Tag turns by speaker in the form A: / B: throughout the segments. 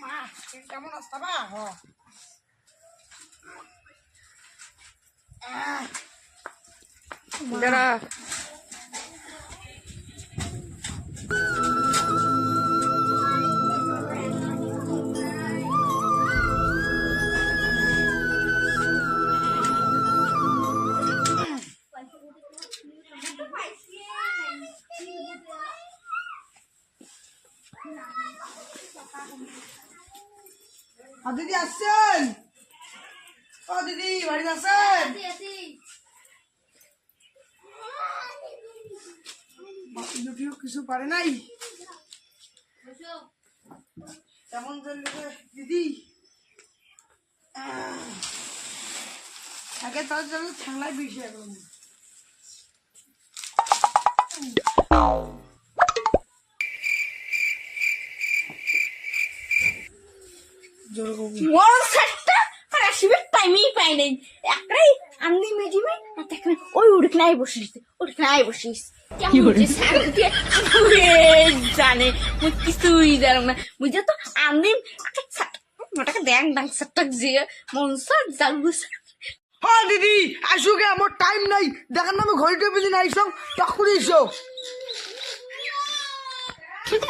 A: মা কেমন আসতা বা হ।
B: দাঁড়া।
A: ও দিদি আসছেন? ও দিদি বাড়িতে আসছেন কিছু পারে নাই? চলবে দিদি? আগে তার জন্য ঠান্ডায় বেশি এখন
C: সাতটা? আর টাইমই পাই নাই। একটাই আমনি মেজিমে আর দেখেন ওই উড়ক নাই বসিস উড়ক নাই বসিস জানে মুই কিছুই জানো না। তো আমনি মোটাকে দেখ ডাং সাতটাক যে
A: হ্যাঁ দিদি আসুকে আমার টাইম নাই। দেখেন না আমি ঘড়িটা বেঁধে নাই সব তখনই এসো।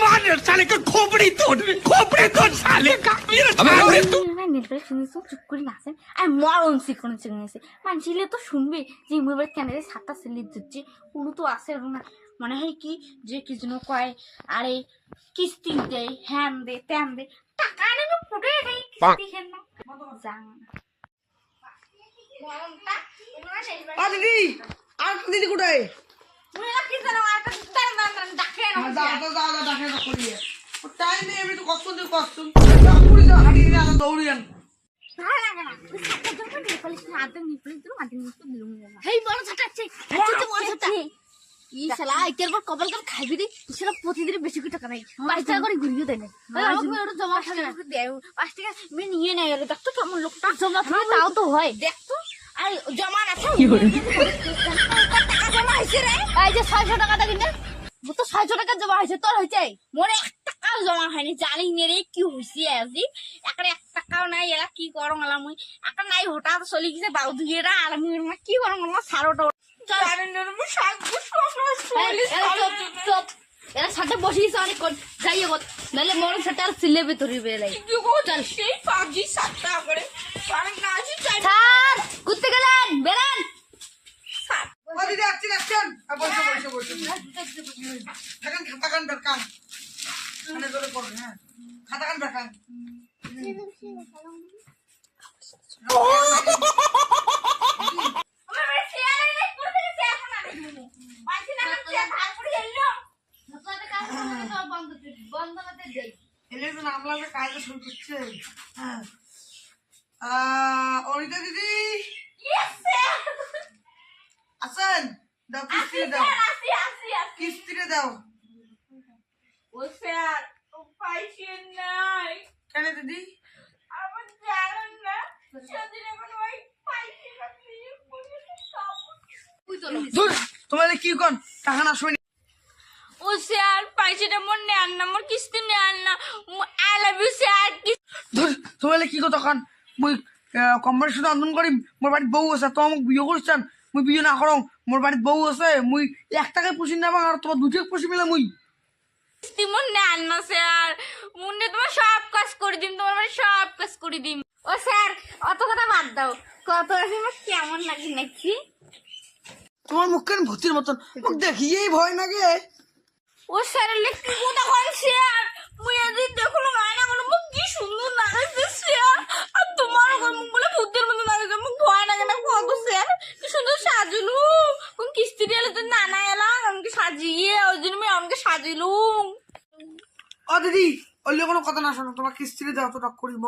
D: मार साले का खोपड़ी तोड़ खोपड़ी तोड़ साले का मेरा साले तू
C: নেটওয়ার্ক শুনেছো চুপ করে নাচেন আর মরণ শিখনে চিনেছে মানুষিলে তো শুনবে যে মোবাইল কেন সাতটা সেলি দিচ্ছে কোনো তো আসে না মনে হয় কি যে কি যেন কয় আরে কিস্তি দেয় হ্যান দে ত্যান দে টাকা নেই না ফুটে দেয় কিস্তি হেন না জান মরণটা ওরা সেই
A: ও দিদি আর একটা দিদি কোথায়
C: প্রতিদিন বেশি করে টাকা নাই। পাঁচ টাকা করে ঘুরিয়ে দেয় না। জমা থাকে না। পাঁচ টাকা নিয়ে নেই দেখতো কেমন লোকটা। জমা থাকে তাও তো হয়। দেখতো আর জমা না টাকা জমা হয়েছে রে? এই যে ছয়শো টাকাটা কিনে তো ছয়শো টাকা জমা হয়েছে তোর হয়েছে মোর এক টাকাও জমা হয়নি জানি নে রে কি হয়েছে আজি। একটা এক টাকাও নাই এরা কি করং মুই। একটা নাই হঠাৎ চলি গেছে বাউ দুইয়েরা আর আমি কি করং আলাম সারোটা বুস এরা যাই নাহলে সাথে আর বেলাই চল
B: সেই সাতটা করে
C: গেলেন বেরান
A: ও দিদি আসছেন আসছেন আর বসে বসে বসে। থাকেন খাতা কান দরকার মানে ধরে পড়বে হ্যাঁ। খাতা কান তো নাম লাগবে শুরু করছে। হ্যাঁ। অনিতা দিদি? আছেন? দাও কিস্তিতে দাও। কিস্তিতে দাও।
B: ও স্যার ও পাইছে নাই।
A: কেন দিদি?
B: আমার জানেন না সেদিন আমার ওই পাইছে না দিয়ে পুলিশে সব
A: ধুর, তোমার কি কোন? টাকা না শুনি।
C: ও স্যার পয়সাটা মোর নেন না মোর কিস্তি নেন না। আই লাভ ইউ স্যার
A: ধুর, তোমার কি কথা কান? মুই কম্পারের সাথে আন্দোলন করি মোর বাড়িত বউ আছে তো আমাক বিয়ে করছেন। মুই বিয়ে না করং মোর বাড়িত বউ আছে মুই এক টাকায় পুষি না আর তোমার দুটো পুষি মিলে মুই
C: মোর নেন না স্যার মুন্নে তোমার সব কাজ করে দিম তোমার মানে সব কাজ করে দিম। ও স্যার অত কথা বাদ দাও। কত আছে আমার কেমন লাগে নাকি?
A: তোমার মুখ কেন ভূতির মতন মুখ দেখিয়েই ভয় লাগে।
C: ও স্যার লেখি কোথা কোন স্যার মুই এদিন দেখল কোনো মুখ কি সুন্দর লাগাইছে স্যার আর তোমার মুখ বলে ভূতের মতো লাগাইছে মুখ ভয় লাগে না কত স্যার কি সুন্দর সাজলু কোন কিস্তি দিয়ে তো নানা এলাম আমাকে সাজিয়ে ওই জন্য আমাকে
A: ও দিদি অন্য কোনো কথা না শোনো তোমার কিস্তিতে দাও তো টক করিব।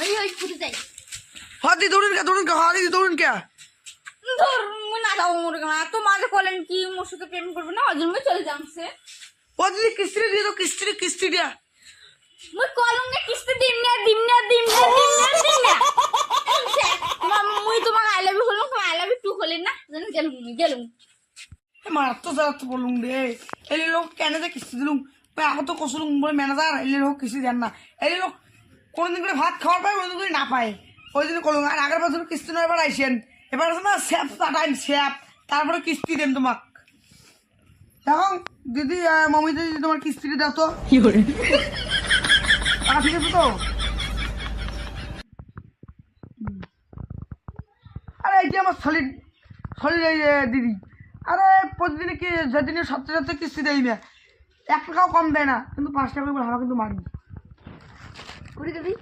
C: ওই ওই ঘুরে যাই।
A: হ্যাঁ কে দৌড়ুন কে হ্যাঁ দিদি দৌড়ুন কে।
C: ধর না যাও মোর না তোমার বলেন কি মোর সাথে প্রেম করবে না ওই জন্য চলে যামছে
A: ও দিদি কিস্তিতে দিয়ে দাও কিস্তিতে কিস্তি দিয়া
C: মুই কলম না কিস্তি দিম না দিম না দিম না দিম না। দিম না মুই তোমার আই লাভ ইউ হলাম তোমার আই লাভ ইউ টু হলেন না জানি গেলুম গেলুম।
A: মার তো যারা তো বলুন রে এই লোক কেন যে কিস্তি দিলুম ওই আগত তো কচুর বলে ম্যানেজার এলে হোক কিছু দেন না এই লোক কোনোদিন করে ভাত খাওয়ার পায় কোনোদিন করে না পায় ওই জন্য করলাম আর আগের বছর কিস্তি নয় এবার আইসেন এবার আছে না স্যাপ পাঠাইন স্যাপ তারপরে কিস্তি দেন তোমাক। এখন দিদি মমি দিদি তোমার কিস্তিটা দাও তো। টাকা ঠিক আছে তো। আরে এই যে আমার সলিড সলিড দিদি। আরে প্রতিদিন কি যেদিনে সত্যি সত্যি কিস্তি দেয় না এক টাকাও কম দেয় না। কিন্তু পাঁচ টাকা করে ভাড়া কিন্তু মারি
C: দিবি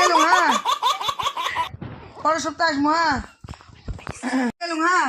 A: গেল হ্যাঁ পরের সপ্তাহে আসব হ্যাঁ গেল হ্যাঁ